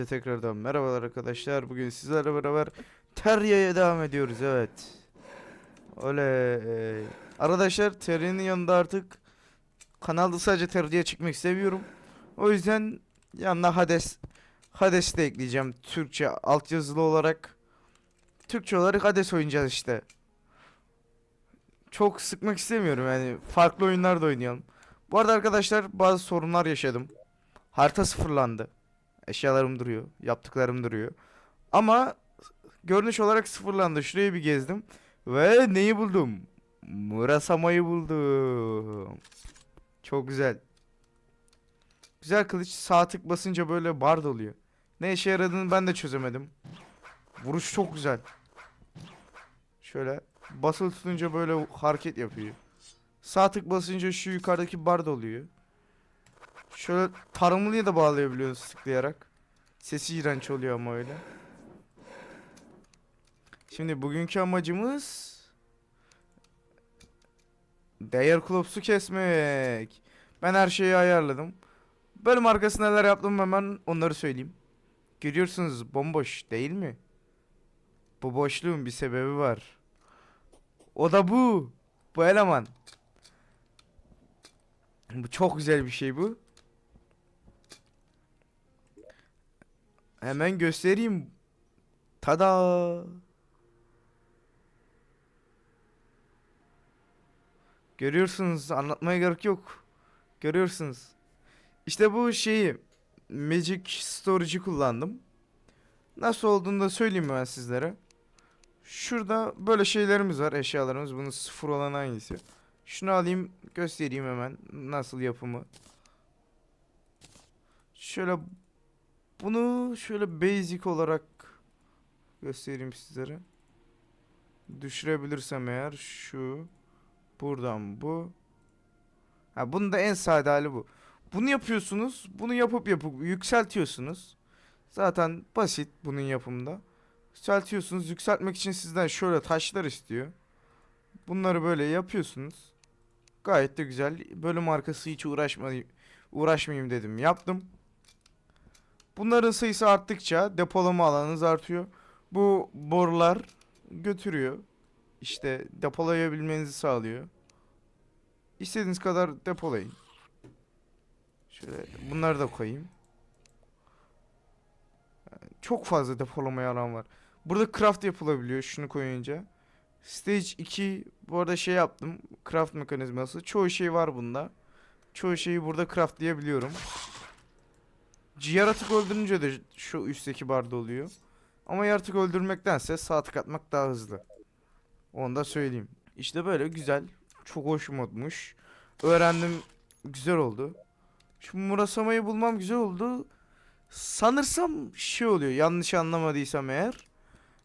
Hepinize tekrardan merhabalar arkadaşlar. Bugün sizlerle beraber Terrier'e devam ediyoruz. Evet. Oley. Arkadaşlar Terrier'in yanında artık kanalda sadece Terrier'e çıkmak istemiyorum. O yüzden yanına Hades Hades de ekleyeceğim. Türkçe altyazılı olarak. Türkçe olarak Hades oynayacağız işte. Çok sıkmak istemiyorum yani. Farklı oyunlar da oynayalım. Bu arada arkadaşlar bazı sorunlar yaşadım. Harita sıfırlandı. Eşyalarım duruyor. Yaptıklarım duruyor. Ama görünüş olarak sıfırlandı. Şurayı bir gezdim. Ve neyi buldum? Murasama'yı buldum. Çok güzel. Güzel kılıç sağ tık basınca böyle bard oluyor. Ne işe yaradığını ben de çözemedim. Vuruş çok güzel. Şöyle basılı tutunca böyle hareket yapıyor. Sağ tık basınca şu yukarıdaki bard oluyor. Şöyle tarımlıyı da bağlayabiliyoruz tıklayarak. Sesi iğrenç oluyor ama öyle. Şimdi bugünkü amacımız Değer klopsu kesmek. Ben her şeyi ayarladım. Bölüm arkasında neler yaptım hemen onları söyleyeyim. Görüyorsunuz bomboş değil mi? Bu boşluğun bir sebebi var. O da bu. Bu eleman. Bu çok güzel bir şey bu. Hemen göstereyim. Tada. Görüyorsunuz anlatmaya gerek yok. Görüyorsunuz. İşte bu şeyi Magic Storage'ı kullandım. Nasıl olduğunu da söyleyeyim ben sizlere. Şurada böyle şeylerimiz var eşyalarımız. Bunun sıfır olan hangisi? Şunu alayım göstereyim hemen nasıl yapımı. Şöyle bunu şöyle basic olarak göstereyim sizlere. Düşürebilirsem eğer şu buradan bu. Ha bunun da en sade hali bu. Bunu yapıyorsunuz. Bunu yapıp yapıp yükseltiyorsunuz. Zaten basit bunun yapımında. Yükseltiyorsunuz. Yükseltmek için sizden şöyle taşlar istiyor. Bunları böyle yapıyorsunuz. Gayet de güzel. Bölüm arkası hiç uğraşmayayım, uğraşmayayım dedim. Yaptım. Bunların sayısı arttıkça depolama alanınız artıyor. Bu borular götürüyor. İşte depolayabilmenizi sağlıyor. İstediğiniz kadar depolayın. Şöyle bunları da koyayım. Çok fazla depolamaya alan var. Burada craft yapılabiliyor şunu koyunca. Stage 2 bu arada şey yaptım. Craft mekanizması. Çoğu şey var bunda. Çoğu şeyi burada craftlayabiliyorum. Yaratık öldürünce de şu üstteki barda oluyor. Ama yaratık öldürmektense sağ tık atmak daha hızlı. Onu da söyleyeyim. İşte böyle güzel. Çok hoşuma gitmiş. Öğrendim. Güzel oldu. Şu Murasama'yı bulmam güzel oldu. Sanırsam şey oluyor. Yanlış anlamadıysam eğer.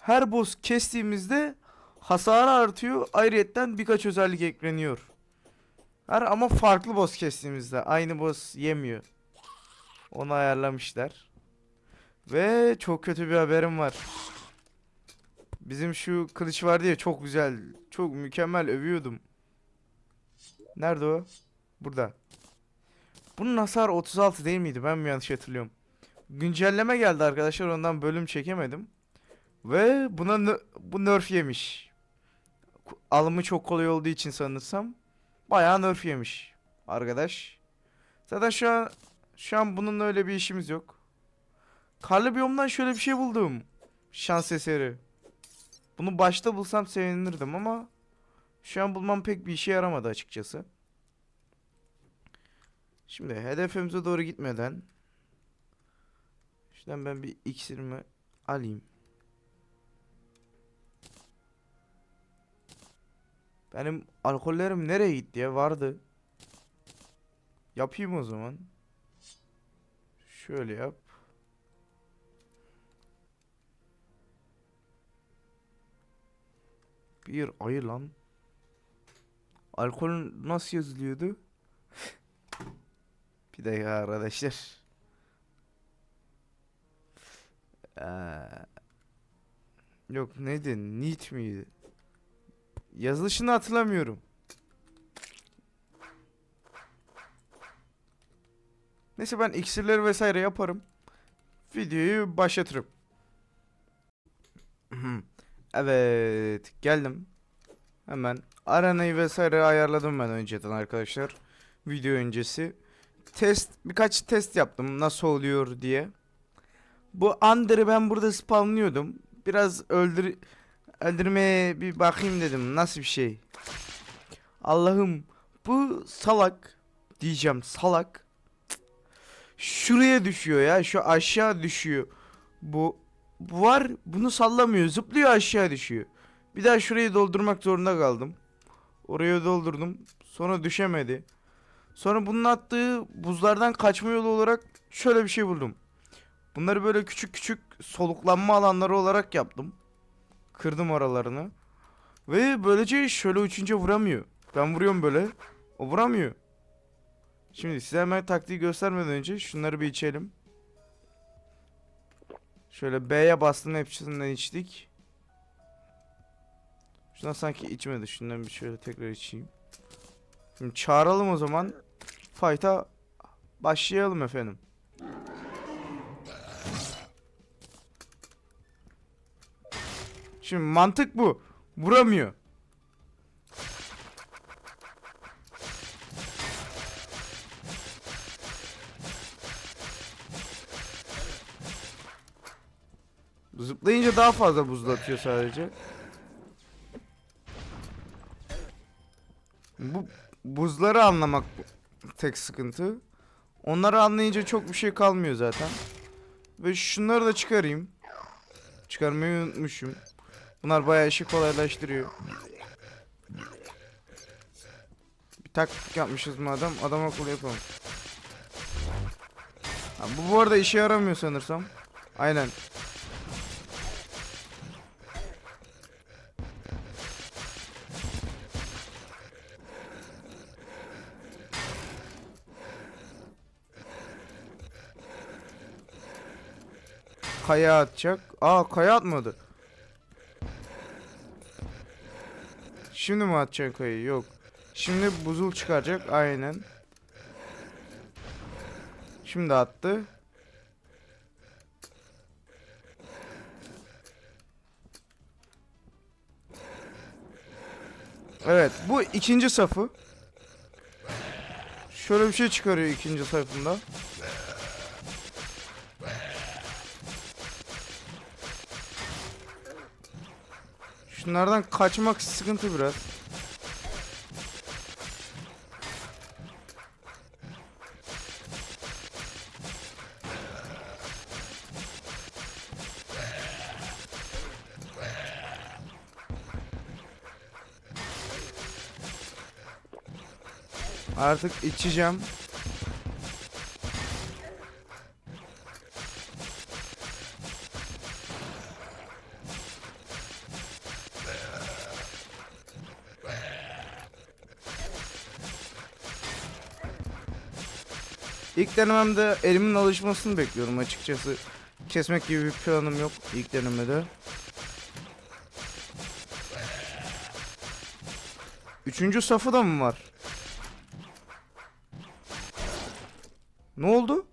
Her boss kestiğimizde hasarı artıyor. Ayrıyetten birkaç özellik ekleniyor. Her ama farklı boss kestiğimizde. Aynı boss yemiyor. Onu ayarlamışlar. Ve çok kötü bir haberim var. Bizim şu kılıç vardı ya çok güzel. Çok mükemmel övüyordum. Nerede o? Burada. Bunun hasarı 36 değil miydi? Ben mi yanlış hatırlıyorum? Güncelleme geldi arkadaşlar. Ondan bölüm çekemedim. Ve buna bu nerf yemiş. Alımı çok kolay olduğu için sanırsam bayağı nerf yemiş arkadaş. Zaten şu an şu an bununla öyle bir işimiz yok. Karlı biyomdan şöyle bir şey buldum. Şans eseri. Bunu başta bulsam sevinirdim ama şu an bulmam pek bir işe yaramadı açıkçası. Şimdi hedefimize doğru gitmeden şuradan ben bir iksirimi alayım. Benim alkollerim nereye gitti ya? Vardı. Yapayım o zaman. Şöyle yap. Bir ayı lan. Alkol nasıl yazılıyordu? bir dakika arkadaşlar. Ee, yok neydi? Neat miydi? Yazılışını hatırlamıyorum. Neyse ben iksirleri vesaire yaparım. videoyu başlatırım. evet geldim. Hemen arenayı vesaire ayarladım ben önceden arkadaşlar. Video öncesi. Test birkaç test yaptım nasıl oluyor diye. Bu Under'ı ben burada spamlıyordum. Biraz öldür öldürmeye bir bakayım dedim. Nasıl bir şey? Allah'ım bu salak diyeceğim salak. Şuraya düşüyor ya. Şu aşağı düşüyor. Bu, bu var bunu sallamıyor. Zıplıyor aşağı düşüyor. Bir daha şurayı doldurmak zorunda kaldım. Oraya doldurdum. Sonra düşemedi. Sonra bunun attığı buzlardan kaçma yolu olarak şöyle bir şey buldum. Bunları böyle küçük küçük soluklanma alanları olarak yaptım. Kırdım oralarını. Ve böylece şöyle uçunca vuramıyor. Ben vuruyorum böyle. O vuramıyor. Şimdi size hemen taktiği göstermeden önce şunları bir içelim. Şöyle B'ye bastım hepsinden içtik. Şundan sanki içmedi. Şundan bir şöyle tekrar içeyim. Şimdi çağıralım o zaman. Fight'a başlayalım efendim. Şimdi mantık bu. Vuramıyor. Zıplayınca daha fazla buzlatıyor sadece. Bu buzları anlamak tek sıkıntı. Onları anlayınca çok bir şey kalmıyor zaten. Ve şunları da çıkarayım. Çıkarmayı unutmuşum. Bunlar bayağı işi kolaylaştırıyor. Bir taktik yapmışız madem adam akıllı yapalım. Ha, bu bu arada işe yaramıyor sanırsam. Aynen. Kaya atacak. Aa kaya atmadı. Şimdi mi atacak kayayı? Yok. Şimdi buzul çıkaracak. Aynen. Şimdi attı. Evet bu ikinci safı. Şöyle bir şey çıkarıyor ikinci safında. Şunlardan kaçmak sıkıntı biraz. Artık içeceğim. İlk denememde elimin alışmasını bekliyorum açıkçası. Kesmek gibi bir planım yok ilk denemede. Üçüncü safı da mı var? Ne oldu?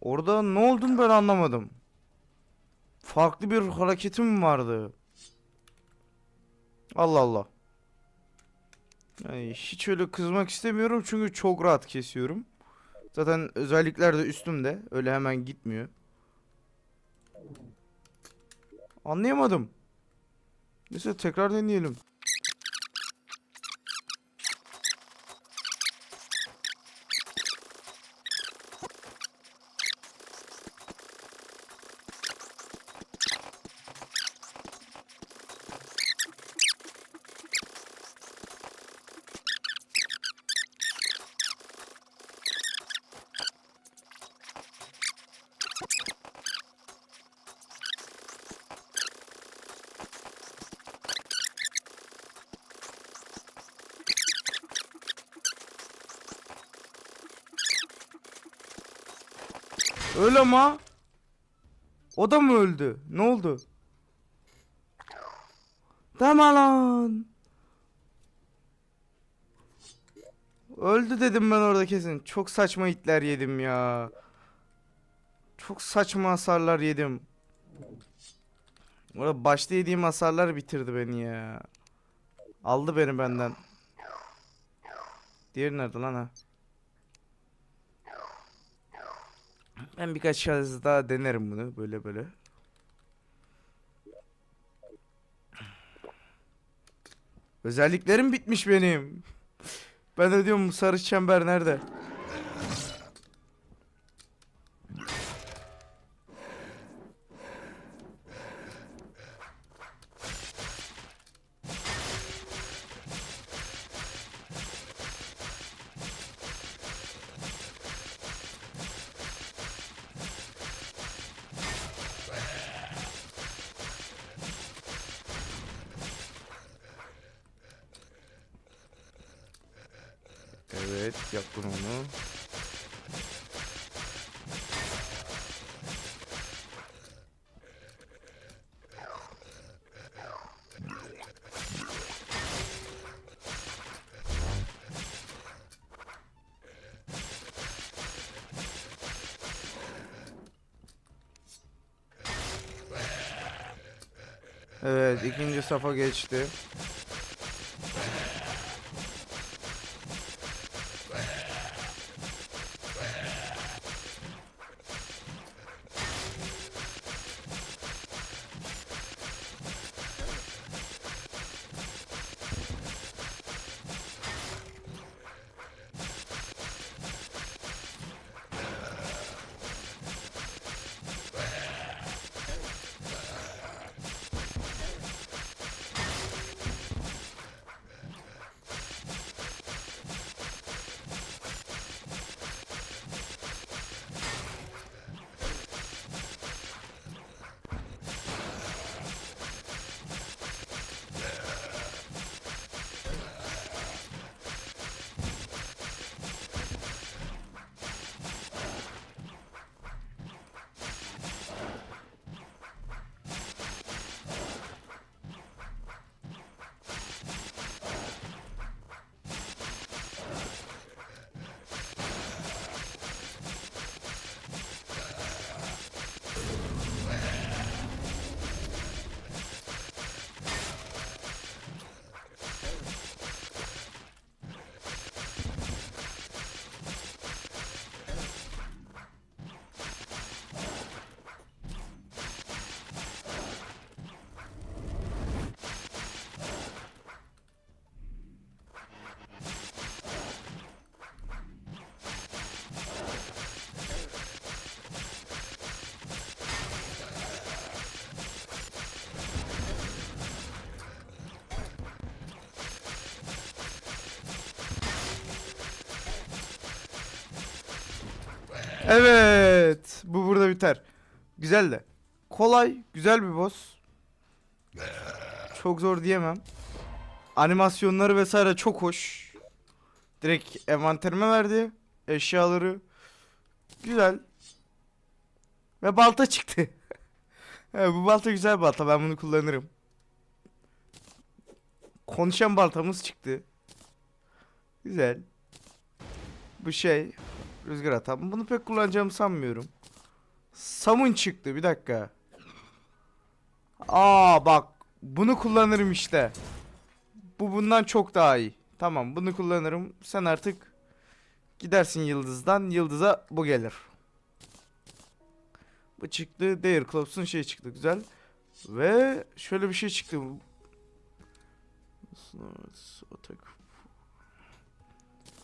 Orada ne olduğunu ben anlamadım. Farklı bir hareketim vardı? Allah Allah. Yani hiç öyle kızmak istemiyorum çünkü çok rahat kesiyorum. Zaten özellikler de üstümde. Öyle hemen gitmiyor. Anlayamadım. Neyse tekrar deneyelim. Öyle ama. O da mı öldü? Ne oldu? Deme lan. Öldü dedim ben orada kesin. Çok saçma hitler yedim ya. Çok saçma hasarlar yedim. Orada başta yediğim hasarlar bitirdi beni ya. Aldı beni benden. Diğeri nerede lan ha? Ben birkaç kez daha denerim bunu böyle böyle. Özelliklerim bitmiş benim. Ben de diyorum sarı çember nerede? Evet yaptım onu. Evet ikinci safa geçti. Evet. Bu burada biter. Güzel de. Kolay, güzel bir boss. Çok zor diyemem. Animasyonları vesaire çok hoş. Direkt envanterime verdi. Eşyaları. Güzel. Ve balta çıktı. evet, bu balta güzel balta. Ben bunu kullanırım. Konuşan baltamız çıktı. Güzel. Bu şey Rüzgar atan. Bunu pek kullanacağımı sanmıyorum. Samun çıktı. Bir dakika. Aa bak. Bunu kullanırım işte. Bu bundan çok daha iyi. Tamam bunu kullanırım. Sen artık gidersin yıldızdan. Yıldıza bu gelir. Bu çıktı. Değer Clops'un şey çıktı. Güzel. Ve şöyle bir şey çıktı.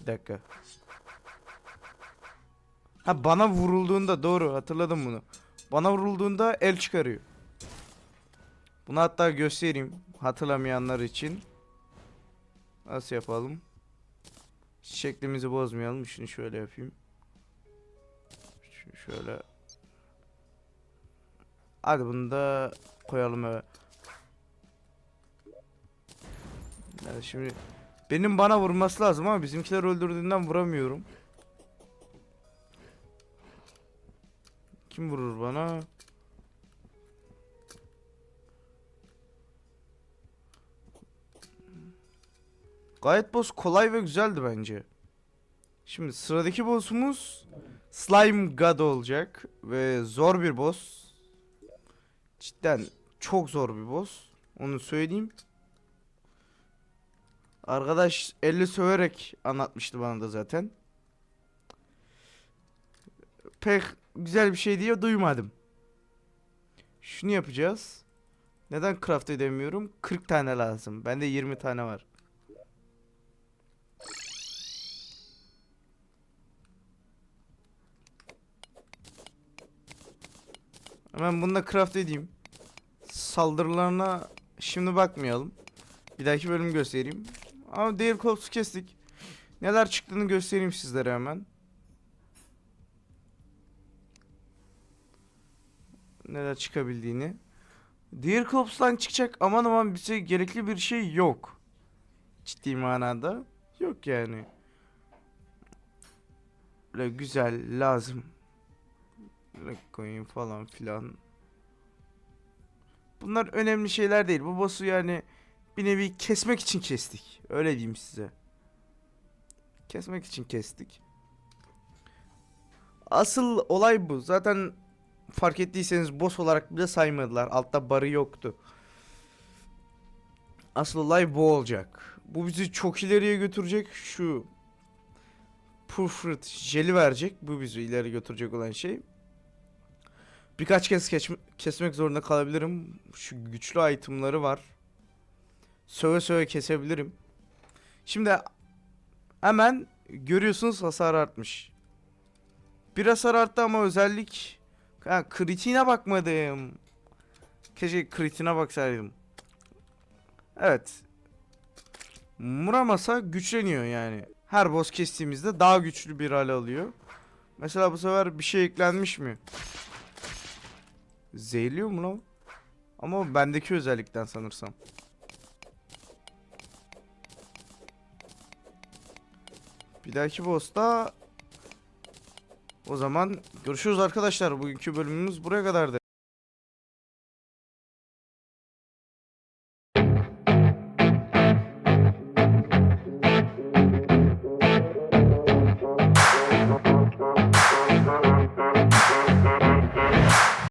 Bir dakika. Ha bana vurulduğunda doğru hatırladım bunu. Bana vurulduğunda el çıkarıyor. Bunu hatta göstereyim hatırlamayanlar için. Nasıl yapalım? Şeklimizi bozmayalım. Şunu şöyle yapayım. Şunu şöyle. Hadi bunu da koyalım eve. Yani şimdi benim bana vurması lazım ama bizimkiler öldürdüğünden vuramıyorum. Kim vurur bana? Gayet boss kolay ve güzeldi bence. Şimdi sıradaki boss'umuz Slime God olacak ve zor bir boss. Cidden çok zor bir boss. Onu söyleyeyim. Arkadaş elle söverek anlatmıştı bana da zaten. Pek güzel bir şey diye duymadım. Şunu yapacağız. Neden craft edemiyorum? 40 tane lazım. Bende 20 tane var. Hemen bunu da craft edeyim. Saldırılarına şimdi bakmayalım. Bir dahaki bölüm göstereyim. Ama diğer koltuğu kestik. Neler çıktığını göstereyim sizlere hemen. Neler çıkabildiğini. Diğer Corps'tan çıkacak aman aman bize gerekli bir şey yok. Ciddi manada. Yok yani. Böyle güzel lazım. Koyayım falan filan. Bunlar önemli şeyler değil. Bu boss'u yani bir nevi kesmek için kestik. Öyle diyeyim size. Kesmek için kestik. Asıl olay bu. Zaten fark ettiyseniz boss olarak bile saymadılar. Altta barı yoktu. Asıl olay bu olacak. Bu bizi çok ileriye götürecek. Şu Purfruit jeli verecek. Bu bizi ileri götürecek olan şey. Birkaç kez kesmek zorunda kalabilirim. Şu güçlü itemları var. Söve söve kesebilirim. Şimdi hemen görüyorsunuz hasar artmış. Bir hasar arttı ama özellik ha, kritiğine bakmadım. Keşke kritiğine baksaydım. Evet. Muramasa güçleniyor yani. Her boss kestiğimizde daha güçlü bir hale alıyor. Mesela bu sefer bir şey eklenmiş mi? Zehirliyor mu lan? Ama bendeki özellikten sanırsam. Bir dahaki boss'ta o zaman görüşürüz arkadaşlar. Bugünkü bölümümüz buraya kadardı.